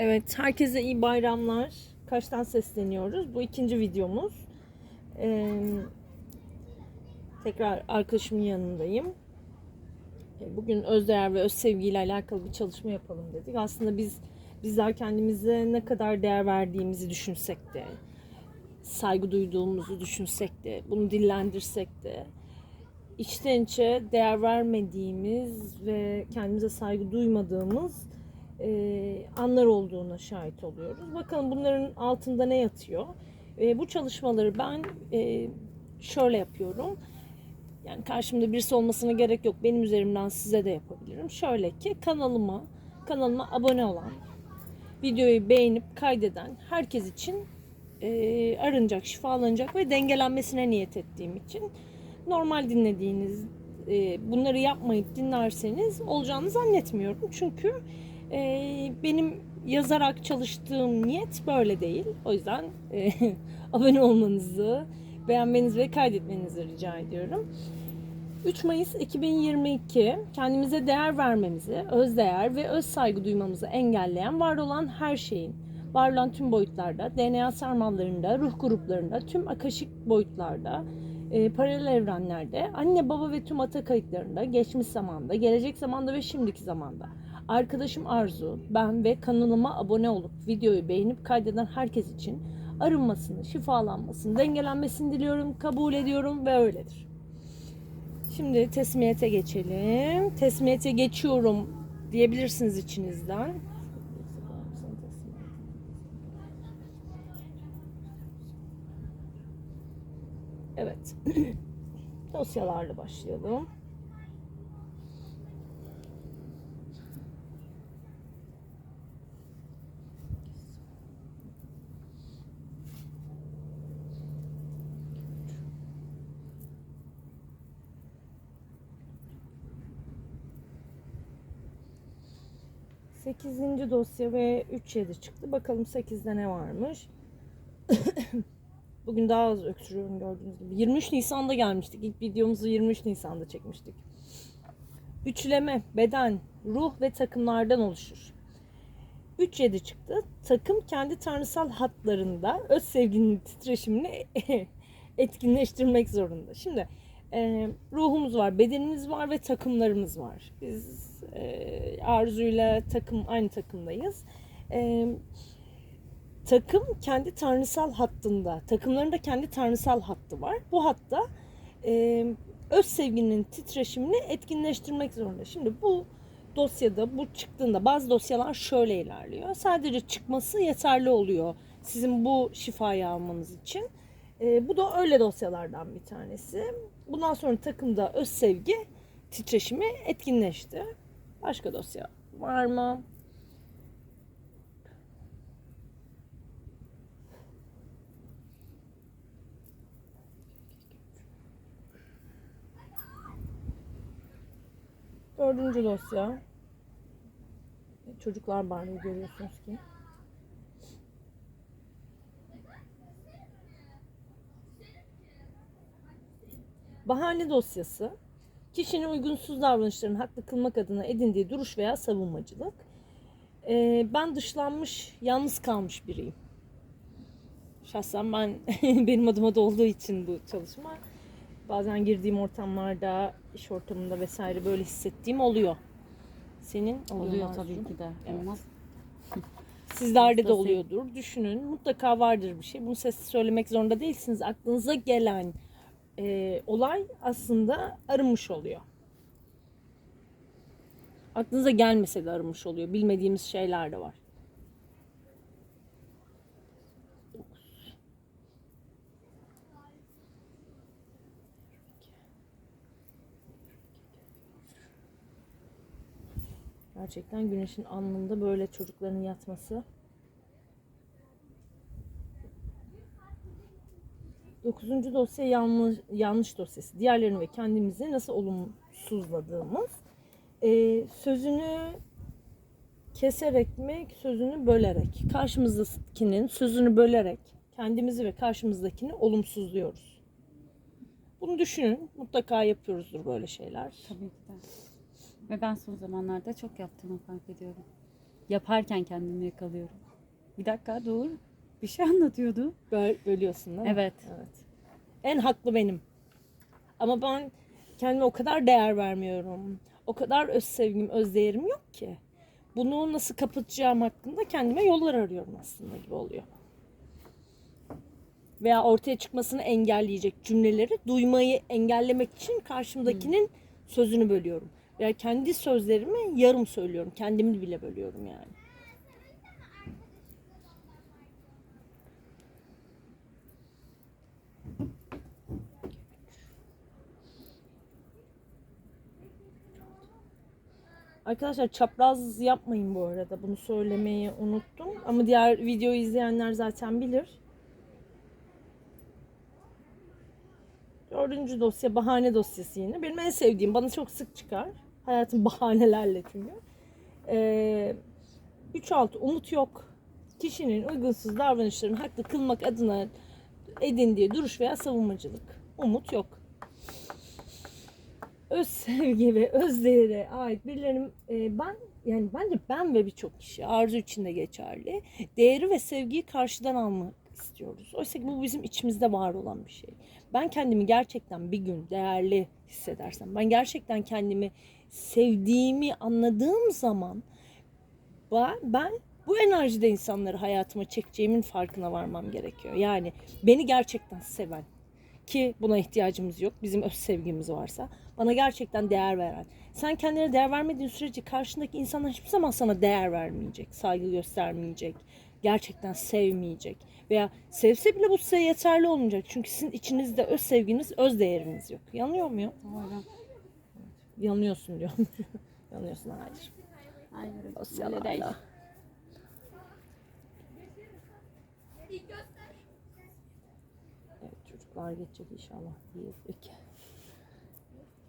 Evet, herkese iyi bayramlar. Kaçtan sesleniyoruz? Bu ikinci videomuz. Ee, tekrar arkadaşımın yanındayım. Ee, Bugün özdeğer ve öz sevgiyle alakalı bir çalışma yapalım dedik. Aslında biz bizler kendimize ne kadar değer verdiğimizi düşünsek de, saygı duyduğumuzu düşünsek de, bunu dillendirsek de, içten içe değer vermediğimiz ve kendimize saygı duymadığımız e, anlar olduğuna şahit oluyoruz. Bakalım bunların altında ne yatıyor? E, bu çalışmaları ben e, şöyle yapıyorum. Yani karşımda birisi olmasına gerek yok. Benim üzerimden size de yapabilirim. Şöyle ki kanalıma kanalıma abone olan, videoyu beğenip kaydeden herkes için e, arınacak, şifalanacak ve dengelenmesine niyet ettiğim için normal dinlediğiniz e, bunları yapmayıp dinlerseniz olacağını zannetmiyorum. Çünkü e, benim yazarak çalıştığım niyet böyle değil. O yüzden e, abone olmanızı, beğenmenizi ve kaydetmenizi rica ediyorum. 3 Mayıs 2022 kendimize değer vermemizi, öz değer ve öz saygı duymamızı engelleyen var olan her şeyin, var olan tüm boyutlarda, DNA sarmallarında, ruh gruplarında, tüm akaşik boyutlarda, e, paralel evrenlerde, anne baba ve tüm ata kayıtlarında, geçmiş zamanda, gelecek zamanda ve şimdiki zamanda. Arkadaşım Arzu, ben ve kanalıma abone olup videoyu beğenip kaydeden herkes için arınmasını, şifalanmasını, dengelenmesini diliyorum, kabul ediyorum ve öyledir. Şimdi teslimiyete geçelim. Teslimiyete geçiyorum diyebilirsiniz içinizden. Evet. Dosyalarla başlayalım. Sekizinci dosya ve 3-7 çıktı. Bakalım 8'de ne varmış. Bugün daha az öksürüyorum gördüğünüz gibi. 23 Nisan'da gelmiştik. İlk videomuzu 23 Nisan'da çekmiştik. Üçleme, beden, ruh ve takımlardan oluşur. 3-7 çıktı. Takım kendi tanrısal hatlarında öz sevginin titreşimini etkinleştirmek zorunda. Şimdi e, ruhumuz var, bedenimiz var ve takımlarımız var. Biz e, Arzu'yla takım aynı takımdayız. E, takım kendi tanrısal hattında, takımların da kendi tanrısal hattı var. Bu hatta e, öz sevginin titreşimini etkinleştirmek zorunda. Şimdi bu dosyada bu çıktığında bazı dosyalar şöyle ilerliyor. Sadece çıkması yeterli oluyor sizin bu şifayı almanız için. E, bu da öyle dosyalardan bir tanesi. Bundan sonra takımda öz sevgi titreşimi etkinleşti. Başka dosya var mı? Dördüncü dosya. Çocuklar Barney'i görüyorsunuz ki. Bahane dosyası. Kişinin uygunsuz davranışlarını haklı kılmak adına edindiği duruş veya savunmacılık. Ee, ben dışlanmış, yalnız kalmış biriyim. Şahsen ben benim adıma da olduğu için bu çalışma bazen girdiğim ortamlarda, iş ortamında vesaire böyle hissettiğim oluyor. Senin oluyor, tabii ki de. Evet. Olmaz. Sizlerde de oluyordur. Düşünün. Mutlaka vardır bir şey. Bunu sesli söylemek zorunda değilsiniz. Aklınıza gelen e, olay aslında arınmış oluyor. Aklınıza gelmese de arınmış oluyor. Bilmediğimiz şeyler de var. Gerçekten güneşin alnında böyle çocukların yatması. Dokuzuncu dosya yanlış, yanlış dosyası. Diğerlerini ve kendimizi nasıl olumsuzladığımız. Ee, sözünü keserek mi, sözünü bölerek. Karşımızdakinin sözünü bölerek kendimizi ve karşımızdakini olumsuzluyoruz. Bunu düşünün. Mutlaka yapıyoruzdur böyle şeyler. Tabii ki de. Ve ben son zamanlarda çok yaptığımı fark ediyorum. yaparken kendimi yakalıyorum. Bir dakika dur. Bir şey anlatıyordu. Böl, bölüyorsun değil mi? Evet. Evet. En haklı benim. Ama ben kendime o kadar değer vermiyorum. O kadar öz sevgim, öz değerim yok ki. Bunu nasıl kapatacağım hakkında kendime yollar arıyorum aslında gibi oluyor. Veya ortaya çıkmasını engelleyecek cümleleri duymayı engellemek için karşımdakinin sözünü bölüyorum. Veya kendi sözlerimi yarım söylüyorum. Kendimi bile bölüyorum yani. Arkadaşlar çapraz yapmayın bu arada. Bunu söylemeyi unuttum. Ama diğer videoyu izleyenler zaten bilir. Dördüncü dosya bahane dosyası yine. Benim en sevdiğim. Bana çok sık çıkar. Hayatım bahanelerle çünkü. Ee, 3-6 umut yok. Kişinin uygunsuz davranışlarını haklı kılmak adına edindiği duruş veya savunmacılık. Umut yok öz sevgi ve öz değere ait birilerinin e, ben yani bence ben ve birçok kişi arzu içinde geçerli. Değeri ve sevgiyi karşıdan almak istiyoruz. Oysa ki bu bizim içimizde var olan bir şey. Ben kendimi gerçekten bir gün değerli hissedersem, ben gerçekten kendimi sevdiğimi anladığım zaman ben, ben bu enerjide insanları hayatıma çekeceğimin farkına varmam gerekiyor. Yani beni gerçekten seven, ki buna ihtiyacımız yok. Bizim öz sevgimiz varsa. Bana gerçekten değer veren. Sen kendine değer vermediğin sürece karşındaki insanlar hiçbir zaman sana değer vermeyecek. Saygı göstermeyecek. Gerçekten sevmeyecek. Veya sevse bile bu size yeterli olmayacak. Çünkü sizin içinizde öz sevginiz, öz değeriniz yok. Yanıyor muyum? Doğru. Yanıyorsun diyorum. Yanıyorsun hayır. Hayır. Dosyalarla. Evet çocuklar geçecek inşallah. Bir, iki.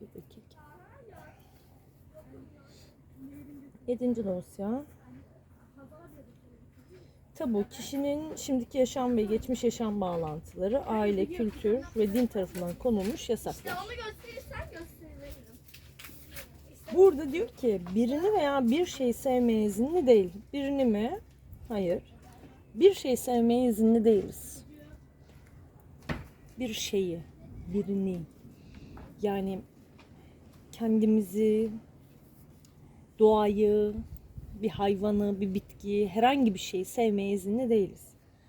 Bir, iki. Yedinci dosya. Tabu kişinin şimdiki yaşam ve geçmiş yaşam bağlantıları aile, kültür ve din tarafından konulmuş yasaklar. Burada diyor ki birini veya bir şeyi sevmeye izinli değil. Birini mi? Hayır. Bir şeyi sevmeye izinli değiliz. Bir şeyi, birini. Yani kendimizi, doğayı, bir hayvanı, bir bitkiyi, herhangi bir şeyi sevmeye izinli değiliz.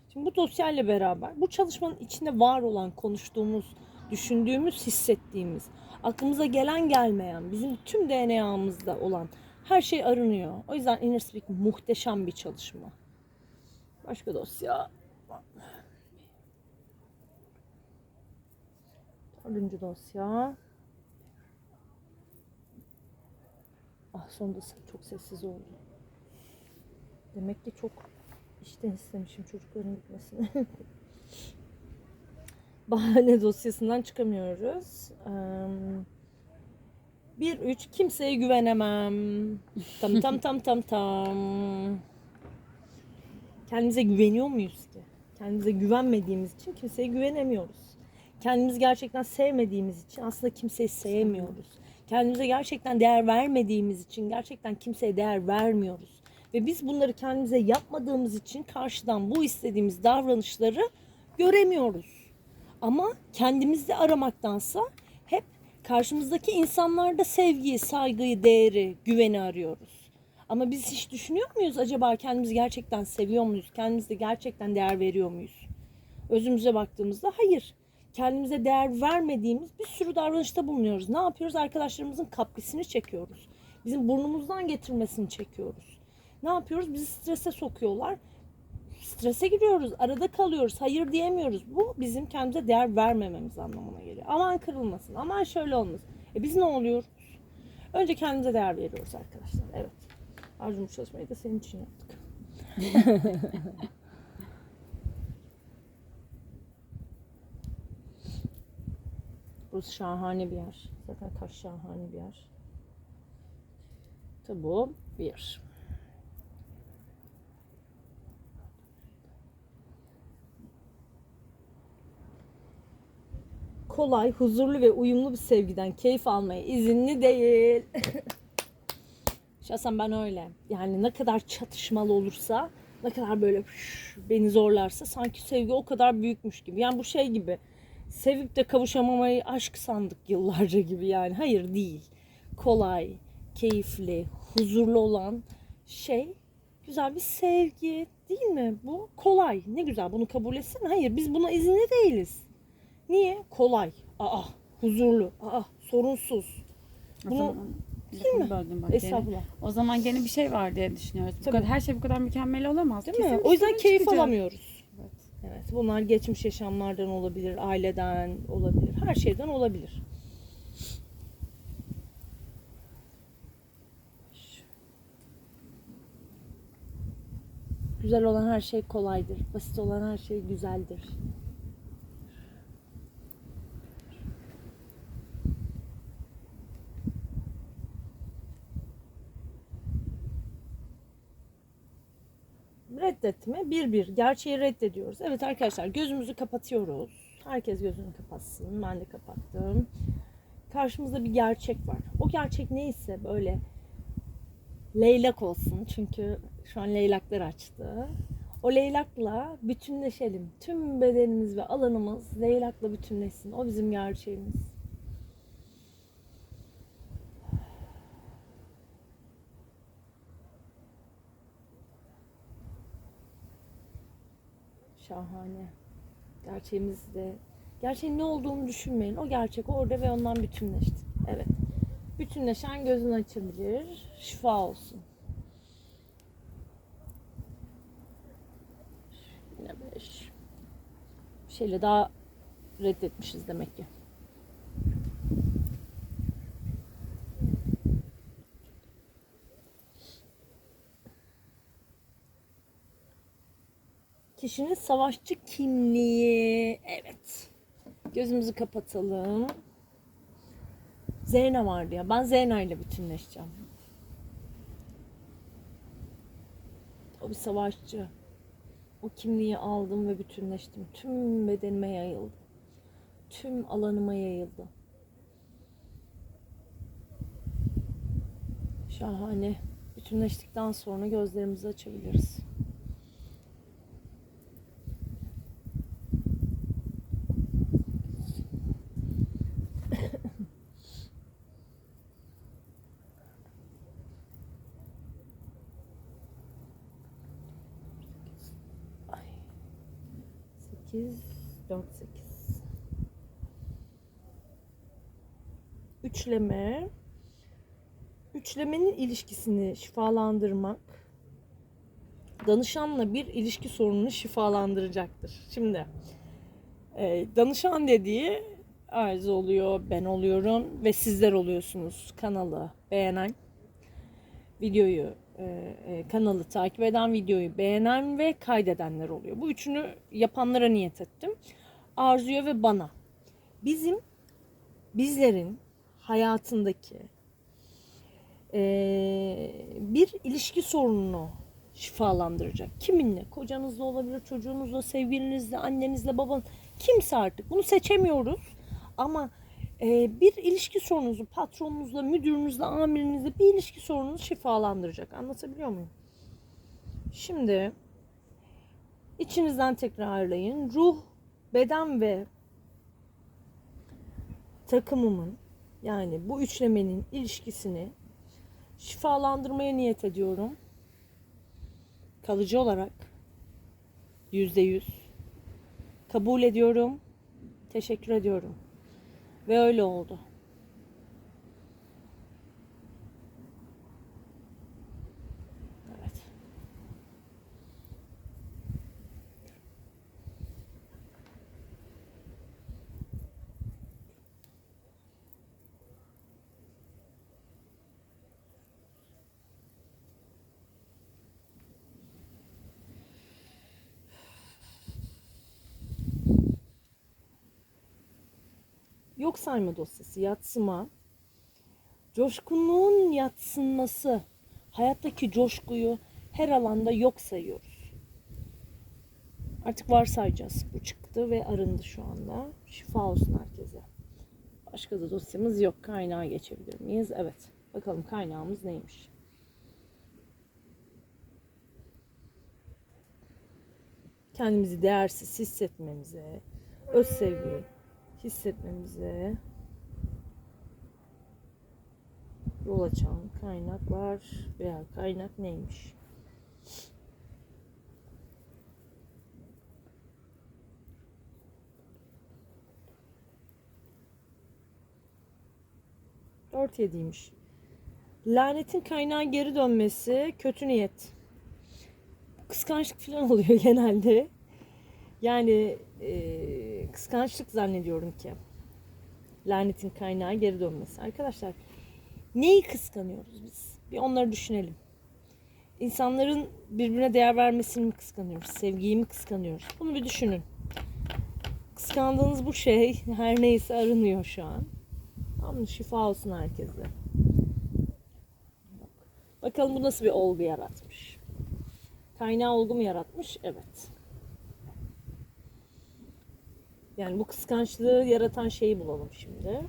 Şimdi bu dosyayla beraber bu çalışmanın içinde var olan, konuştuğumuz, düşündüğümüz, hissettiğimiz, aklımıza gelen gelmeyen, bizim tüm DNA'mızda olan her şey arınıyor. O yüzden Inner Speak muhteşem bir çalışma. Başka dosya. Dördüncü dosya. Ah sonunda çok sessiz oldu. Demek ki çok işten istemişim çocukların gitmesini. Bahane dosyasından çıkamıyoruz. Eee, 1-3 kimseye güvenemem. Tam tam tam tam tam. Kendimize güveniyor muyuz ki? Kendimize güvenmediğimiz için kimseye güvenemiyoruz. Kendimizi gerçekten sevmediğimiz için aslında kimseyi sevmiyoruz. Kendimize gerçekten değer vermediğimiz için gerçekten kimseye değer vermiyoruz. Ve biz bunları kendimize yapmadığımız için karşıdan bu istediğimiz davranışları göremiyoruz. Ama kendimizde aramaktansa hep karşımızdaki insanlarda sevgiyi, saygıyı, değeri, güveni arıyoruz. Ama biz hiç düşünüyor muyuz acaba kendimizi gerçekten seviyor muyuz? Kendimize gerçekten değer veriyor muyuz? Özümüze baktığımızda hayır. Kendimize değer vermediğimiz bir sürü davranışta bulunuyoruz. Ne yapıyoruz? Arkadaşlarımızın kaprisini çekiyoruz. Bizim burnumuzdan getirmesini çekiyoruz. Ne yapıyoruz? Bizi strese sokuyorlar. Strese giriyoruz. Arada kalıyoruz. Hayır diyemiyoruz. Bu bizim kendimize değer vermememiz anlamına geliyor. Aman kırılmasın. Aman şöyle olmasın. E biz ne oluyoruz? Önce kendimize değer veriyoruz arkadaşlar. Evet. Arzu bu çalışmayı da senin için yaptık. Burası şahane bir yer. Zaten kaç şahane bir yer. Tabu bir. Kolay, huzurlu ve uyumlu bir sevgiden keyif almaya izinli değil. Şahsen ben öyle. Yani ne kadar çatışmalı olursa, ne kadar böyle "Üş, beni zorlarsa sanki sevgi o kadar büyükmüş gibi. Yani bu şey gibi. Sevip de kavuşamamayı aşk sandık yıllarca gibi yani. Hayır değil. Kolay, keyifli, huzurlu olan şey güzel bir sevgi değil mi? Bu kolay. Ne güzel bunu kabul etsin. Hayır biz buna izinli değiliz. Niye? Kolay. Aa, huzurlu. Aa, sorunsuz. Bunu- zaman lafını böldüm bak. O zaman gene bir şey var diye düşünüyoruz. Bu Tabii. kadar, her şey bu kadar mükemmel olamaz. Değil mi? Kesin O yüzden keyif çıkacak. alamıyoruz. Evet. Bunlar geçmiş yaşamlardan olabilir, aileden olabilir, her şeyden olabilir. Güzel olan her şey kolaydır. Basit olan her şey güzeldir. Reddetme bir bir. Gerçeği reddediyoruz. Evet arkadaşlar gözümüzü kapatıyoruz. Herkes gözünü kapatsın. Ben de kapattım. Karşımızda bir gerçek var. O gerçek neyse böyle leylak olsun. Çünkü şu an leylaklar açtı. O leylakla bütünleşelim. Tüm bedenimiz ve alanımız leylakla bütünleşsin. O bizim gerçeğimiz. Şahane. Gerçeğimizde gerçeğin ne olduğunu düşünmeyin. O gerçek orada ve ondan bütünleştik. Evet. Bütünleşen gözün açabilir. Şifa olsun. Yine beş. Bir şeyle daha reddetmişiz demek ki. Kişinin savaşçı kimliği. Evet. Gözümüzü kapatalım. Zeyna vardı ya. Ben Zeyna ile bütünleşeceğim. O bir savaşçı. O kimliği aldım ve bütünleştim. Tüm bedenime yayıldı. Tüm alanıma yayıldı. Şahane. Bütünleştikten sonra gözlerimizi açabiliriz. Ay. 8 4 8 Üçleme Üçlemenin ilişkisini şifalandırmak danışanla bir ilişki sorununu şifalandıracaktır. Şimdi e, danışan dediği Arzu oluyor, ben oluyorum ve sizler oluyorsunuz. Kanalı beğenen, videoyu, kanalı takip eden, videoyu beğenen ve kaydedenler oluyor. Bu üçünü yapanlara niyet ettim. Arzu'ya ve bana. Bizim, bizlerin hayatındaki e, bir ilişki sorununu şifalandıracak. Kiminle? Kocanızla olabilir, çocuğunuzla, sevgilinizle, annenizle, baban kimse artık. Bunu seçemiyoruz. Ama e, bir ilişki sorununuzu patronunuzla, müdürünüzle, amirinizle bir ilişki sorununuzu şifalandıracak. Anlatabiliyor muyum? Şimdi içinizden tekrarlayın. Ruh, beden ve takımımın yani bu üçlemenin ilişkisini şifalandırmaya niyet ediyorum. Kalıcı olarak yüzde yüz kabul ediyorum. Teşekkür ediyorum. Ve öyle oldu. yok sayma dosyası, yatsıma. Coşkunluğun yatsınması, hayattaki coşkuyu her alanda yok sayıyoruz. Artık varsayacağız. Bu çıktı ve arındı şu anda. Şifa olsun herkese. Başka da dosyamız yok. Kaynağa geçebilir miyiz? Evet. Bakalım kaynağımız neymiş? Kendimizi değersiz hissetmemize, öz sevgiyi, hissetmemize yol açan kaynaklar veya kaynak neymiş? Dört yediymiş. Lanetin kaynağı geri dönmesi kötü niyet. Kıskançlık falan oluyor genelde. Yani e, kıskançlık zannediyorum ki. Lanetin kaynağı geri dönmesi. Arkadaşlar neyi kıskanıyoruz biz? Bir onları düşünelim. İnsanların birbirine değer vermesini mi kıskanıyoruz? Sevgiyi mi kıskanıyoruz? Bunu bir düşünün. Kıskandığınız bu şey her neyse arınıyor şu an. Tamam? Şifa olsun herkese. Bakalım bu nasıl bir olgu yaratmış. Kaynağı olgu mu yaratmış? Evet. Yani bu kıskançlığı yaratan şeyi bulalım şimdi.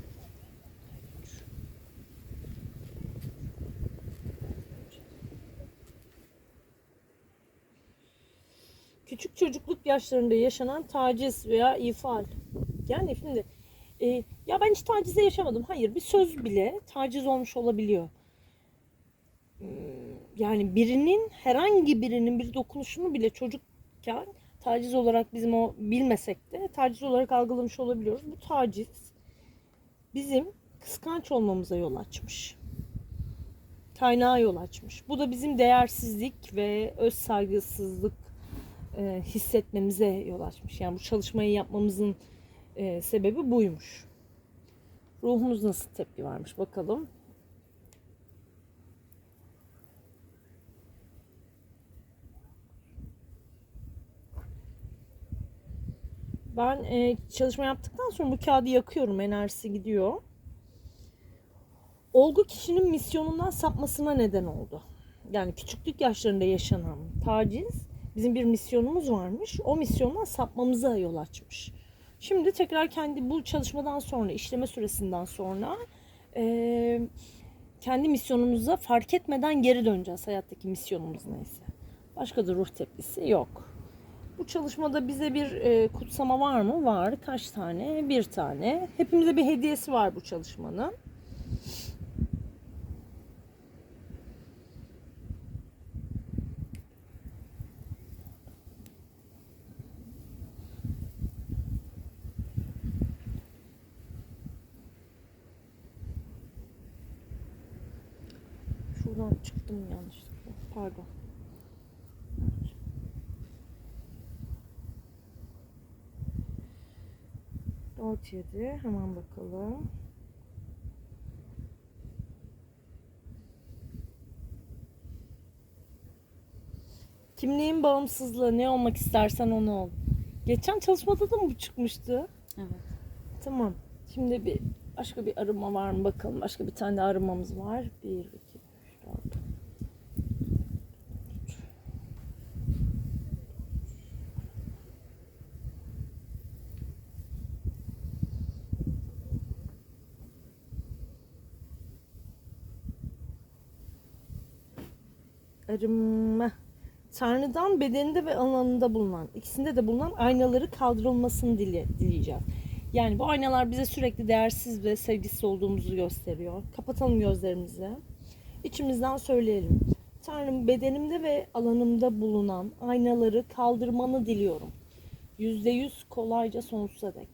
Küçük çocukluk yaşlarında yaşanan taciz veya ifal. Yani şimdi e, ya ben hiç tacize yaşamadım. Hayır bir söz bile taciz olmuş olabiliyor. Hmm, Yani birinin herhangi birinin bir dokunuşunu bile çocukken taciz olarak bizim o bilmesek de taciz olarak algılamış olabiliyoruz. Bu taciz bizim kıskanç olmamıza yol açmış. Kaynağa yol açmış. Bu da bizim değersizlik ve öz saygısızlık e, hissetmemize yol açmış. Yani bu çalışmayı yapmamızın e, sebebi buymuş. Ruhumuz nasıl tepki vermiş bakalım. Ben e, çalışma yaptıktan sonra bu kağıdı yakıyorum. Enerjisi gidiyor. Olgu kişinin misyonundan sapmasına neden oldu. Yani küçüklük yaşlarında yaşanan taciz bizim bir misyonumuz varmış. O misyondan sapmamıza yol açmış. Şimdi tekrar kendi bu çalışmadan sonra, işleme süresinden sonra e, kendi misyonumuza fark etmeden geri döneceğiz. Hayattaki misyonumuz neyse. Başka da ruh tepkisi yok. Bu çalışmada bize bir e, kutsama var mı? Var. Kaç tane? Bir tane. Hepimize bir hediyesi var bu çalışmanın. Dört yedi. Hemen bakalım. Kimliğin bağımsızlığı ne olmak istersen onu ol. Geçen çalışmada da mı bu çıkmıştı? Evet. Tamam. Şimdi bir başka bir arıma var mı bakalım. Başka bir tane de arımamız var. Bir, iki, üç, dört. Arınma. Tanrı'dan bedeninde ve alanında bulunan, ikisinde de bulunan aynaları kaldırılmasını dile, dileyeceğiz. Yani bu aynalar bize sürekli değersiz ve sevgisiz olduğumuzu gösteriyor. Kapatalım gözlerimizi. İçimizden söyleyelim. Tanrım bedenimde ve alanımda bulunan aynaları kaldırmanı diliyorum. Yüzde yüz kolayca sonsuza dek.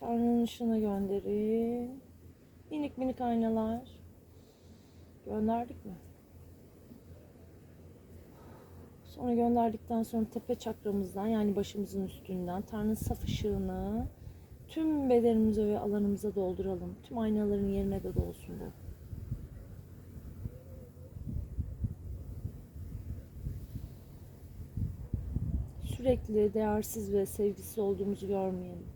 Tanrı'nın ışığına gönderin. Minik minik aynalar. Gönderdik mi? Sonra gönderdikten sonra tepe çakramızdan yani başımızın üstünden Tanrı'nın saf ışığını tüm bedenimize ve alanımıza dolduralım. Tüm aynaların yerine de dolsun bu. Sürekli değersiz ve sevgisiz olduğumuzu görmeyelim.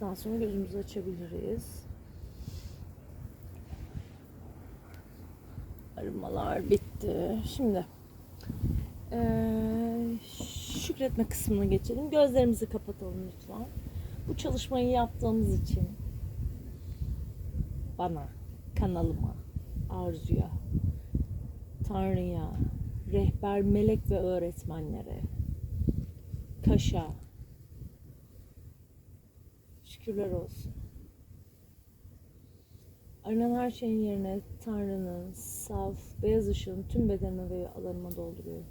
Yaptıktan sonra gözümüzü açabiliriz. Arınmalar bitti. Şimdi eee, şükretme kısmına geçelim. Gözlerimizi kapatalım lütfen. Bu çalışmayı yaptığımız için bana, kanalıma, Arzu'ya, Tanrı'ya, rehber melek ve öğretmenlere, Kaş'a şükürler olsun. Aranan her şeyin yerine Tanrı'nın saf, beyaz ışığın tüm bedenime ve alanıma dolduruyor.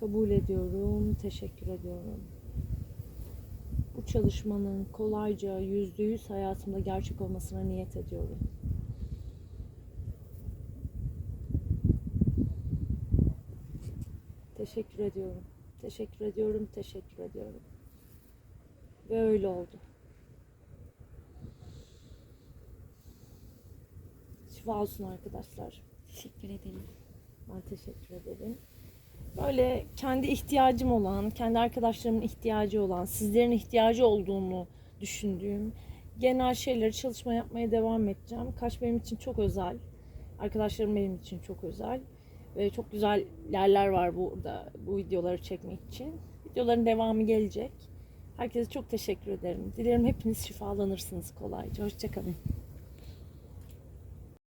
Kabul ediyorum, teşekkür ediyorum. Bu çalışmanın kolayca yüzde yüz hayatımda gerçek olmasına niyet ediyorum. Teşekkür ediyorum. Teşekkür ediyorum, teşekkür ediyorum. Ve öyle oldu. Şifa olsun arkadaşlar. Teşekkür ederim. Ben teşekkür ederim. Böyle kendi ihtiyacım olan, kendi arkadaşlarımın ihtiyacı olan, sizlerin ihtiyacı olduğunu düşündüğüm genel şeyleri çalışma yapmaya devam edeceğim. Kaş benim için çok özel. Arkadaşlarım benim için çok özel. Ve çok güzel yerler var burada bu videoları çekmek için. Videoların devamı gelecek. Herkese çok teşekkür ederim. Dilerim hepiniz şifalanırsınız kolayca. Hoşçakalın.